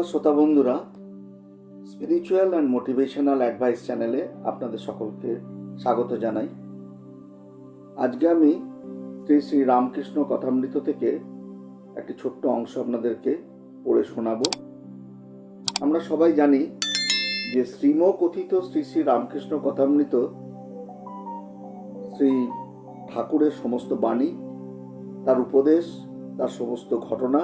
নমস্কার শ্রোতা বন্ধুরা। স্পিরিচুয়াল অ্যান্ড মোটিভেশনাল অ্যাডভাইস চ্যানেলে আপনাদের সকলকে স্বাগত জানাই। আজকে আমি শ্রী শ্রী রামকৃষ্ণ কথামৃত থেকে একটি ছোট্ট অংশ আপনাদেরকে পড়ে শোনাবো। আমরা সবাই জানি যে শ্রীম কথিত শ্রী শ্রী রামকৃষ্ণ কথামৃত শ্রী ঠাকুরের সমস্ত বাণী, তার উপদেশ, তার সমস্ত ঘটনা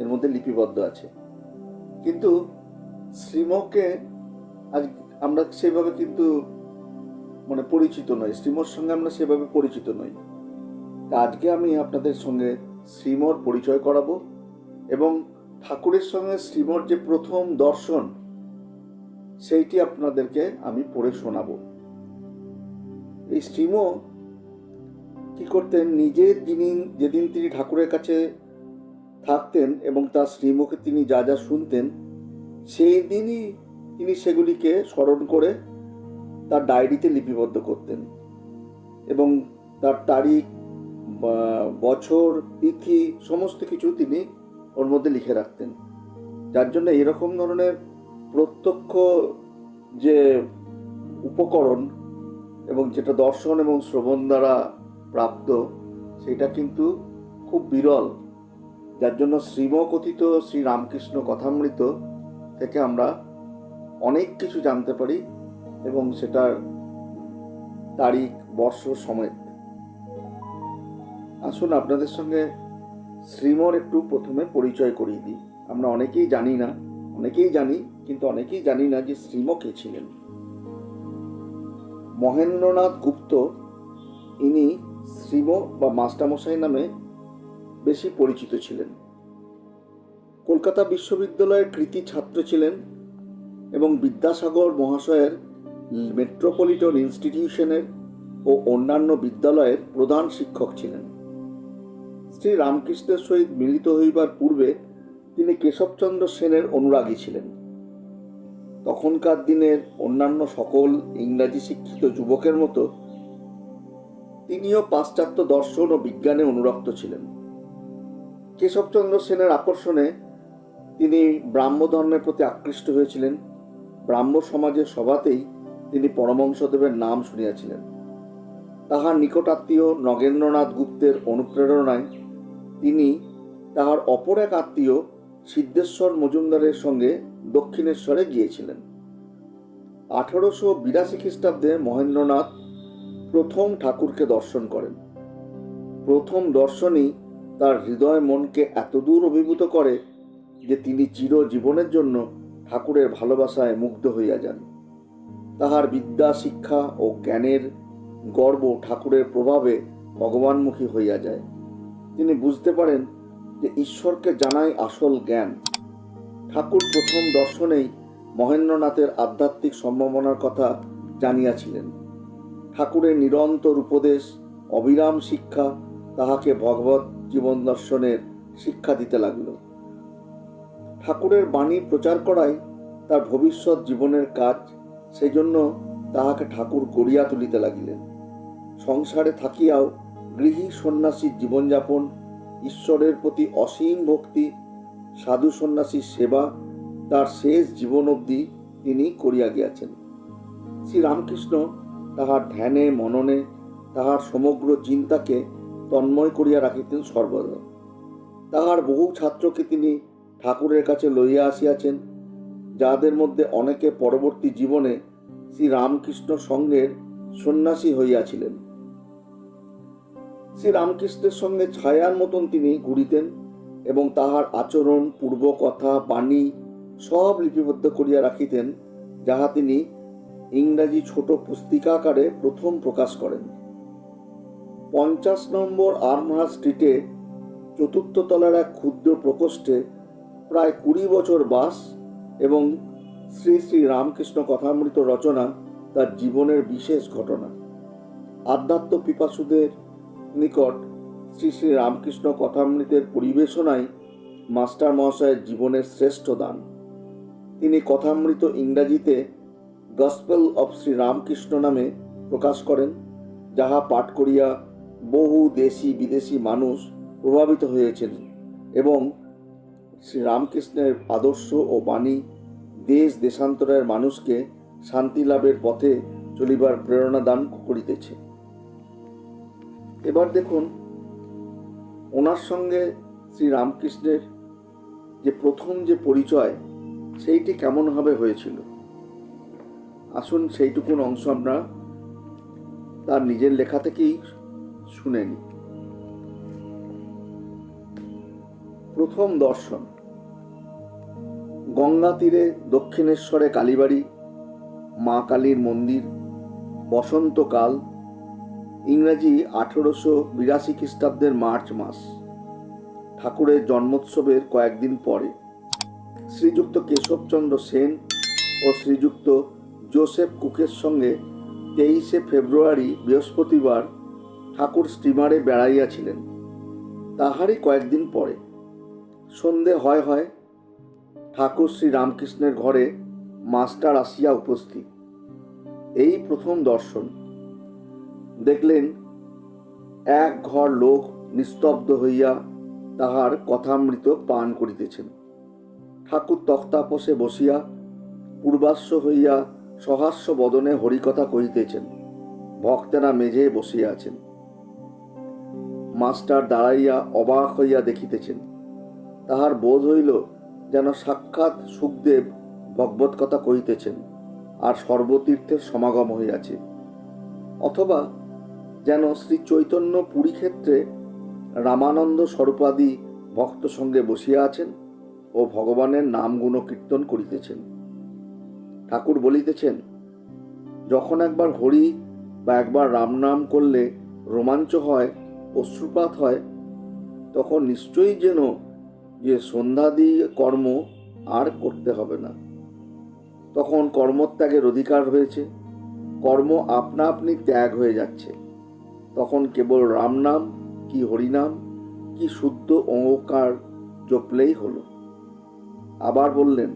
এর মধ্যে লিপিবদ্ধ আছে। কিন্তু শ্রীমকে আজ আমরা সেভাবে কিন্তু মানে পরিচিত নই। শ্রীমর সঙ্গে আমরা সেভাবে পরিচিত নই। তা আজকে আমি আপনাদের সঙ্গে শ্রীমর পরিচয় করাবো এবং ঠাকুরের সঙ্গে শ্রীমর যে প্রথম দর্শন, সেইটি আপনাদেরকে আমি পড়ে শোনাবো। এই শ্রীম কি করতেন? নিজের যিনি যেদিন তিনি ঠাকুরের কাছে থাকতেন এবং তার শ্রীমুখে তিনি যা যা শুনতেন, সেই দিনই তিনি সেগুলিকে স্মরণ করে তার ডায়েরিতে লিপিবদ্ধ করতেন এবং তার তারিখ বছর, তিথি, সমস্ত কিছু তিনি ওর মধ্যে লিখে রাখতেন। যার জন্য এরকম ধরনের প্রত্যক্ষ যে উপকরণ এবং যেটা দর্শন এবং শ্রবণ দ্বারা প্রাপ্ত, সেটা কিন্তু খুব বিরল। যার জন্য শ্রীমকথিত শ্রী রামকৃষ্ণ কথামৃত থেকে আমরা অনেক কিছু জানতে পারি এবং সেটার তারিখ, বর্ষ সমেত আসুন আপনাদের সঙ্গে শ্রীমর একটু প্রথমে পরিচয় করিয়ে দিই। আমরা অনেকেই জানি না, অনেকেই জানি, কিন্তু অনেকেই জানি না যে শ্রীম কে ছিলেন। মহেন্দ্রনাথ গুপ্ত, ইনি শ্রীম বা মাস্টারমশাই নামে বেশি পরিচিত ছিলেন। কলকাতা বিশ্ববিদ্যালয়ের কৃতি ছাত্র ছিলেন এবং বিদ্যাসাগর মহাশয়ের মেট্রোপলিটন ইনস্টিটিউশনের ও অন্যান্য বিদ্যালয়ের প্রধান শিক্ষক ছিলেন। শ্রী রামকৃষ্ণের সহিত মিলিত হইবার পূর্বে তিনি কেশবচন্দ্র সেনের অনুরাগী ছিলেন। তখনকার দিনের অন্যান্য সকল ইংরাজি শিক্ষিত যুবকের মতো তিনিও পাশ্চাত্য দর্শন ও বিজ্ঞানে অনুরক্ত ছিলেন। কেশবচন্দ্র সেনের আকর্ষণে তিনি ব্রাহ্ম ধর্মের প্রতি আকৃষ্ট হয়েছিলেন। ব্রাহ্ম সমাজের সভাতেই তিনি পরমংসদেবের নাম শুনিয়াছিলেন। তাহার নিকটাত্মীয় নগেন্দ্রনাথ গুপ্তের অনুপ্রেরণায় তিনি তাহার অপর এক আত্মীয় সিদ্ধেশ্বর মজুমদারের সঙ্গে দক্ষিণেশ্বরে গিয়েছিলেন। আঠারোশো বিরাশি খ্রিস্টাব্দে মহেন্দ্রনাথ প্রথম ঠাকুরকে দর্শন করেন। প্রথম দর্শনই তার হৃদয় মনকে এতদূর অভিভূত করে যে তিনি চিরজীবনের জন্য ঠাকুরের ভালোবাসায় মুগ্ধ হইয়া যান। তাহার বিদ্যা, শিক্ষা ও জ্ঞানের গর্ব ঠাকুরের প্রভাবে ভগবানমুখী হইয়া যায়। তিনি বুঝতে পারেন যে ঈশ্বরকে জানাই আসল জ্ঞান। ঠাকুর প্রথম দর্শনেই মহেন্দ্রনাথের আধ্যাত্মিক সম্ভাবনার কথা জানিয়াছিলেন। ঠাকুরের নিরন্তর উপদেশ, অবিরাম শিক্ষা তাহাকে ভগবত জীবন দর্শনের শিক্ষা দিতে লাগল। ঠাকুরের বাণী প্রচার করাই তার ভবিষ্যৎ জীবনের কাজ সেই জন্য তাহাকে ঠাকুর গড়িয়া তুলিতে লাগিলেন। সংসারে থাকিয়াও গৃহী সন্ন্যাসীর জীবনযাপন, ঈশ্বরের প্রতি অসীম ভক্তি, সাধু সন্ন্যাসীর সেবা, তার শেষ জীবন অবধি তিনি করিয়া গিয়াছেন। শ্রীরামকৃষ্ণ তাহার ধ্যানে, মননে, তাহার সমগ্র চিন্তাকে তন্ময় করিয়া রাখিতেন সর্বদা। তাহার বহু ছাত্রকে তিনি ঠাকুরের কাছে লইয়া আসিয়াছেন, যাদের মধ্যে অনেকে পরবর্তী জীবনে শ্রী রামকৃষ্ণ সঙ্গের সন্ন্যাসী হইয়াছিলেন। শ্রী রামকৃষ্ণের সঙ্গে ছায়ার মতন তিনি ঘুরিতেন এবং তাহার আচরণ পূর্ব কথা বাণী সব লিপিবদ্ধ করিয়া রাখিতেন, যাহা তিনি ইংরাজি ছোট পুস্তিকাকারে প্রথম প্রকাশ করেন। পঞ্চাশ নম্বর আর্মহা স্ট্রিটে চতুর্থ তলার এক ক্ষুদ্র প্রকোষ্ঠে প্রায় কুড়ি বছর বাস এবং শ্রী শ্রী রামকৃষ্ণ কথামৃত রচনা তার জীবনের বিশেষ ঘটনা। আধ্যাত্ম পিপাসুদের নিকট শ্রী শ্রী রামকৃষ্ণ কথামৃতের পরিবেশনাই মাস্টার মহাশয়ের জীবনের শ্রেষ্ঠ দান। তিনি কথামৃত ইংরাজিতে গসপেল অফ শ্রী রামকৃষ্ণ নামে প্রকাশ করেন, যাহা পাঠ করিয়া বহু দেশি বিদেশি মানুষ প্রভাবিত হয়েছেন এবং শ্রীরামকৃষ্ণের আদর্শ ও বাণী দেশ দেশান্তরের মানুষকে শান্তি লাভের পথে চলিবার প্রেরণা দান করিতেছে। এবার দেখুন, ওনার সঙ্গে শ্রীরামকৃষ্ণের যে প্রথম যে পরিচয়, সেইটি কেমনভাবে হয়েছিল? আসুন সেইটুকুন অংশ আমরা তার নিজের লেখা থেকেই শুনে নিই প্রথম দর্শন। গঙ্গা তীরে দক্ষিণেশ্বরে কালীবাড়ি, মা কালীর মন্দির বসন্তকাল ইংরাজি আঠেরোশো বিরাশি খ্রিস্টাব্দের মার্চ মাস, ঠাকুরের জন্মোৎসবের কয়েকদিন পরে। শ্রীযুক্ত কেশবচন্দ্র সেন ও শ্রীযুক্ত জোসেফ কুকের সঙ্গে তেইশে ফেব্রুয়ারি বৃহস্পতিবার ঠাকুর স্টিমারে বেড়াইয়াছিলেন। তাহারই কয়েকদিন পরে, সন্ধে হয় হয়, ঠাকুর শ্রী রামকৃষ্ণের ঘরে মাস্টার আসিয়া উপস্থিত। এই প্রথম দর্শন। দেখলেন, এক ঘর লোক নিস্তব্ধ হইয়া তাহার কথামৃত পান করিতেছেন। ঠাকুর তক্তাপসে বসিয়া পূর্বাশ্ব হইয়া সহাস্য বদনে হরিকথা কহিতেছেন, ভক্তেরা মেঝে বসিয়া আছেন। মাস্টার দাঁড়াইয়া অবাক হইয়া দেখিতেছেন। তাহার বোধ হইল যেন সাক্ষাৎ সুখদেব ভগবত কথা কহিতেছেন আর সর্বতীর্থের সমাগম হইয়াছে। অথবা যেন শ্রী চৈতন্য পুরী ক্ষেত্রে রামানন্দ স্বরূপাদি ভক্ত সঙ্গে বসিয়া আছেন ও ভগবানের নাম গুণ কীর্তন করিতেছেন। ঠাকুর বলিতেছেন, যখন একবার হরি বা একবার রাম নাম করলে রোমাঞ্চ হয় অশ্রুপাত হয়, তখন নিশ্চয়ই যেন যে সন্ধ্যাদি কর্ম আর করতে হবে না। তখন কর্মত্যাগের অধিকার হয়েছে, কর্ম আপনা আপনি ত্যাগ হয়ে যাচ্ছে। তখন কেবল রাম নাম কি হরিনাম কি শুদ্ধ অহংকার জপলেই হলো। আবার বললেন,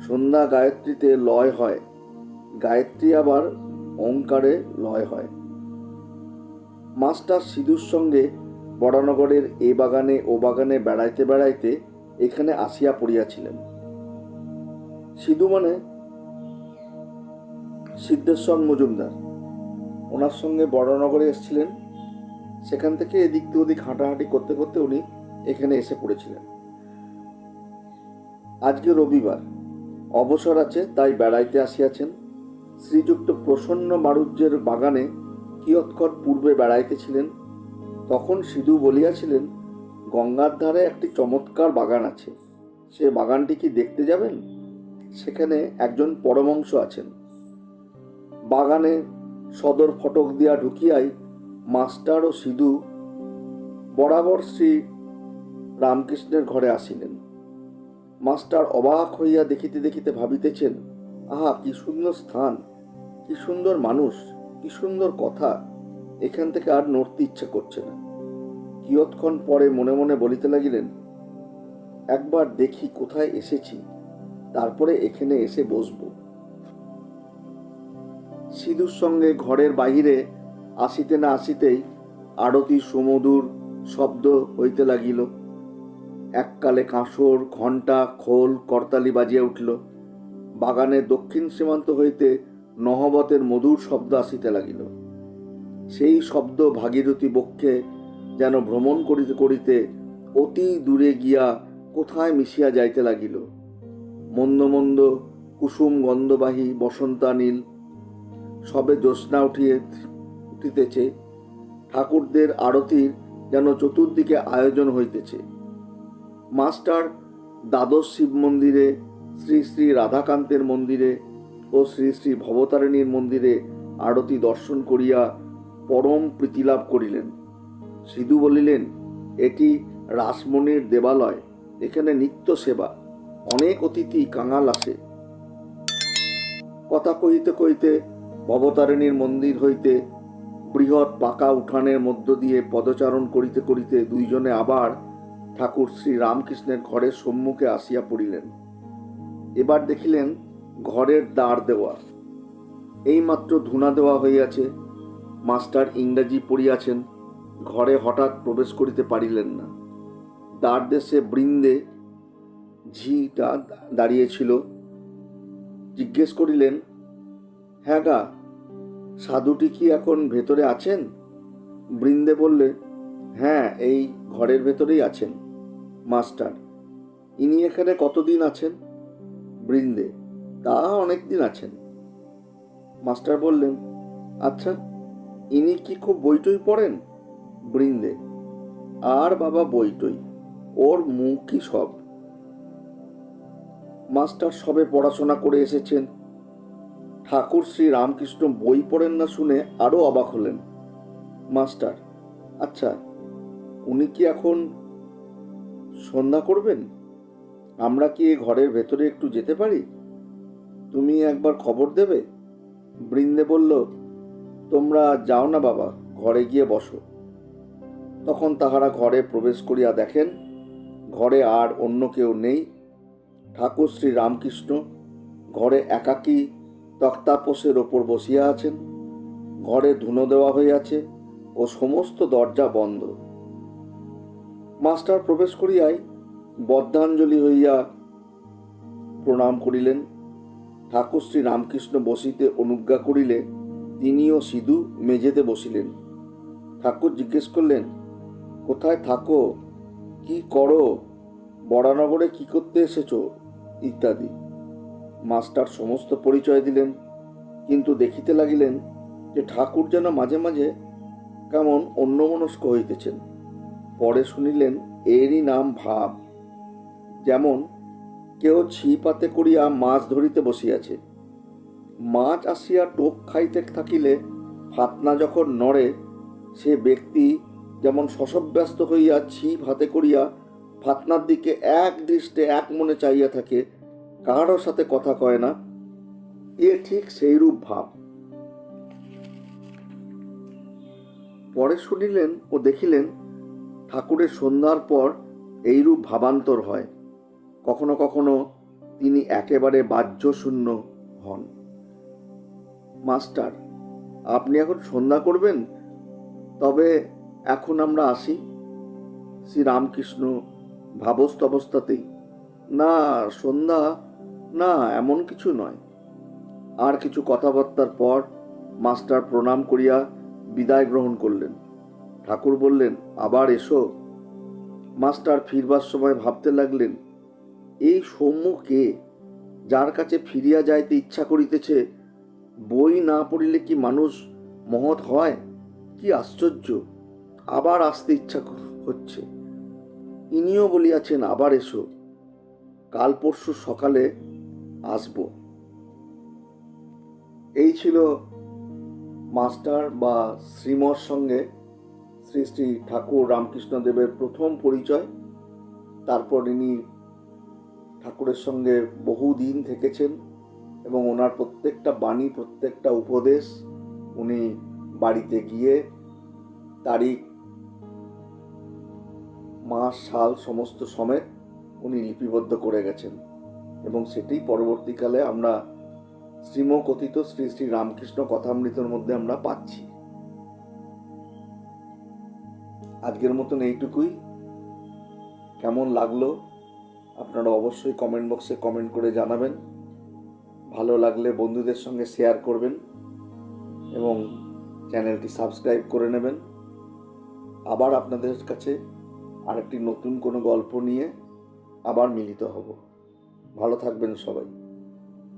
সন্ধ্যা গায়ত্রীতে লয় হয়, গায়ত্রী আবার ওঙ্কারে লয় হয়। মাস্টার সিধুর সঙ্গে বড়নগরের এ বাগানে, ও বাগানে বেড়াইতে বেড়াইতে এখানে আসিয়া পড়িয়াছিলেন। সিধু মানে সিদ্ধেশ্বর মজুমদার। ওনার সঙ্গে বড়নগরে এসেছিলেন। সেখান থেকে এদিক দিয়ে ওদিক হাঁটাহাঁটি করতে করতে উনি এখানে এসে পড়েছিলেন। আজকে রবিবার। অবসর আছে, তাই বেড়াইতে আসিয়াছেন। শ্রীযুক্ত প্রসন্ন মারুজ্যের বাগানে কিয়ৎকর পূর্বে বেড়াইতেছিলেন, তখন সিধু বলিয়াছিলেন, গঙ্গার ধারে একটি চমৎকার বাগান আছে, সে বাগানটি কি দেখতে যাবেন? সেখানে একজন পরমংশ আছেন। বাগানে সদর ফটক দিয়া ঢুকিয়াই মাস্টার ও সিধু বরাবর শ্রী রামকৃষ্ণের ঘরে আসিলেন। মাস্টার অবাক হইয়া দেখিতে দেখিতে ভাবিতেছেন, আহা, কি সুন্দর স্থান, কি সুন্দর মানুষ! কি সুন্দর কথা। এখান থেকে আর নড়তে ইচ্ছে করছে না। কিয়ৎক্ষণ পরে মনে মনে বলিতে লাগিলেন, একবার দেখি কোথায় এসেছি, তারপরে এখানে এসে বসবো। সিধুর সঙ্গে ঘরের বাহিরে আসিতে না আসিতেই আরতি, সুমধুর শব্দ হইতে লাগিল। এককালে কাঁসর, ঘণ্টা, খোল, করতালি বাজিয়া উঠিল। বাগানের দক্ষিণ সীমান্ত হইতে নহবতের মধুর শব্দ আসিতে লাগিল। সেই শব্দ ভাগীরথী বক্ষে যেন ভ্রমণ করিতে করিতে অতি দূরে গিয়া কোথায় মিশিয়া যাইতে লাগিল। মন্দ মন্দ কুসুম গন্ধবাহী বসন্তানীল সবে জ্যোৎস্না উঠিয়ে উঠিতেছে। ঠাকুরদের আরতির যেন চতুর্দিকে আয়োজন হইতেছে। মাস্টার দ্বাদশ শিব মন্দিরে শ্রী শ্রী রাধাকান্তের মন্দিরে ও শ্রী শ্রী ভবতারিণীর মন্দিরে আরতি দর্শন করিয়া পরম প্রীতিলাভ করিলেন। সিধু বলিলেন এটি রাসমণির দেবালয়? এখানে নিত্য সেবা। অনেক অতিথি কাঙাল আসে। কথা কহিতে কহিতে ভবতারিণীর মন্দির হইতে বৃহৎ পাকা উঠানের মধ্য দিয়ে পদচারণ করিতে করিতে দুইজনে আবার ঠাকুর শ্রী রামকৃষ্ণের ঘরের সম্মুখে আসিয়া পড়িলেন। এবার দেখিলেন ঘরের দ্বার দেওয়া। এইমাত্র ধুনা দেওয়া হইয়াছে, মাস্টার ইংরাজি পড়িয়াছেন, ঘরে হঠাৎ প্রবেশ করিতে পারিলেন না। দ্বার দেশে বৃন্দে ঝিটা দাঁড়িয়েছিল, জিজ্ঞেস করিলেন হ্যাঁ গা, সাধুটি কি এখন ভেতরে আছেন? বৃন্দে বললে হ্যাঁ এই ঘরের ভেতরেই আছেন, মাস্টার। ইনি এখানে কতদিন আছেন? বৃন্দে তা অনেক দিন আছেন। মাস্টার বললেন আচ্ছা ইনি কি খুব বইটই পড়েন? বৃন্দে, আর বাবা বইটই, ওর মুখই সব। মাস্টার সবে পড়াশোনা করে এসেছেন। ঠাকুর শ্রী রামকৃষ্ণ বই পড়েন না শুনে আরও অবাক হলেন। মাস্টার আচ্ছা উনি কি এখন সন্ধ্যা করবেন? আমরা কি এ ঘরের ভেতরে একটু যেতে পারি? তুমি একবার খবর দেবে? বৃন্দে বলল, তোমরা যাও না বাবা, ঘরে গিয়ে বসো। তখন তাহারা ঘরে প্রবেশ করিয়া দেখেন, ঘরে আর অন্য কেউ নেই। ঠাকুর শ্রী রামকৃষ্ণ ঘরে একাকী তক্তাপোষের ওপর বসিয়া আছেন। ঘরে ধুনো দেওয়া হইয়াছে ও সমস্ত দরজা বন্ধ। মাস্টার প্রবেশ করিয়াই বদ্ধাঞ্জলি হইয়া প্রণাম করিলেন। ঠাকুর শ্রী রামকৃষ্ণ বসিতে অনুজ্ঞা করিলে তিনিও সিধু মেঝেতে বসিলেন। ঠাকুর জিজ্ঞেস করলেন, কোথায় থাকো? কি করো? বড়ানগরে কি করতে এসেছ? ইত্যাদি। মাস্টার সমস্ত পরিচয় দিলেন, কিন্তু দেখিতে লাগিলেন যে ঠাকুর যেন মাঝে মাঝে কেমন অন্যমনস্ক হইতেছেন। পরে শুনিলেন, এরই নাম ভাব। যেমন কেউ ছিপাতে করিয়া মাছ ধরিতে বসিয়াছে। মাছ আসিয়া টোপ খাইতে থাকিলে ফাতনা যখন নড়ে, সে ব্যক্তি যেমন শশব্যস্ত হইয়া ছিপ হাতে করিয়া ফাতনার দিকে এক দৃষ্টে এক মনে চাইয়া থাকে কাহারও সাথে কথা কয় না। এ ঠিক সেইরূপ ভাব। পরে শুনিলেন ও দেখিলেন, ঠাকুরের সন্ধ্যার পর এইরূপ ভাবান্তর হয়। কখনো কখনো তিনি একেবারে বাহ্য শূন্য হন। মাস্টার, আপনি এখন সন্ধ্যা করবেন? তবে এখন আমরা আসি। শ্রী রামকৃষ্ণ ভাবস্থ অবস্থাতেই না, সন্ধ্যা, না, এমন কিছু নয়। আর কিছু কথাবার্তার পর মাস্টার প্রণাম করিয়া বিদায় গ্রহণ করলেন। ঠাকুর বললেন, আবার এসো। মাস্টার ফিরবার সময় ভাবতে লাগলেন এই সৌম্য কে যার কাছে ফিরিয়া যাইতে ইচ্ছা করিতেছে, বই না পড়িলে কি মানুষ মহৎ হয়? কি আশ্চর্য! আবার আসতে ইচ্ছা হচ্ছে। ইনিও বলিয়াছেন, আবার এসো। কাল পরশু সকালে আসব। এই ছিল মাস্টার বা শ্রীমর সঙ্গে শ্রী শ্রী ঠাকুর রামকৃষ্ণদেবের প্রথম পরিচয়। তারপর ইনি ঠাকুরের সঙ্গে বহুদিন থেকেছেন এবং ওনার প্রত্যেকটা বাণী, প্রত্যেকটা উপদেশ উনি বাড়িতে গিয়ে তারিখ, মাস, সাল সমস্ত সমেত উনি লিপিবদ্ধ করে গেছেন। এবং সেটি পরবর্তীকালে আমরা শ্রীমকথিত শ্রী শ্রী রামকৃষ্ণ কথামৃতের মধ্যে আমরা পাচ্ছি। আজকের মতন এইটুকুই। কেমন লাগল? আপনারা অবশ্যই কমেন্ট বক্সে কমেন্ট করে জানাবেন। ভালো লাগলে বন্ধুদের সঙ্গে শেয়ার করবেন এবং চ্যানেলটি সাবস্ক্রাইব করে নেবেন। আবার আপনাদের কাছে আরেকটি নতুন কোনো গল্প নিয়ে আবার মিলিত হব। ভালো থাকবেন সবাই।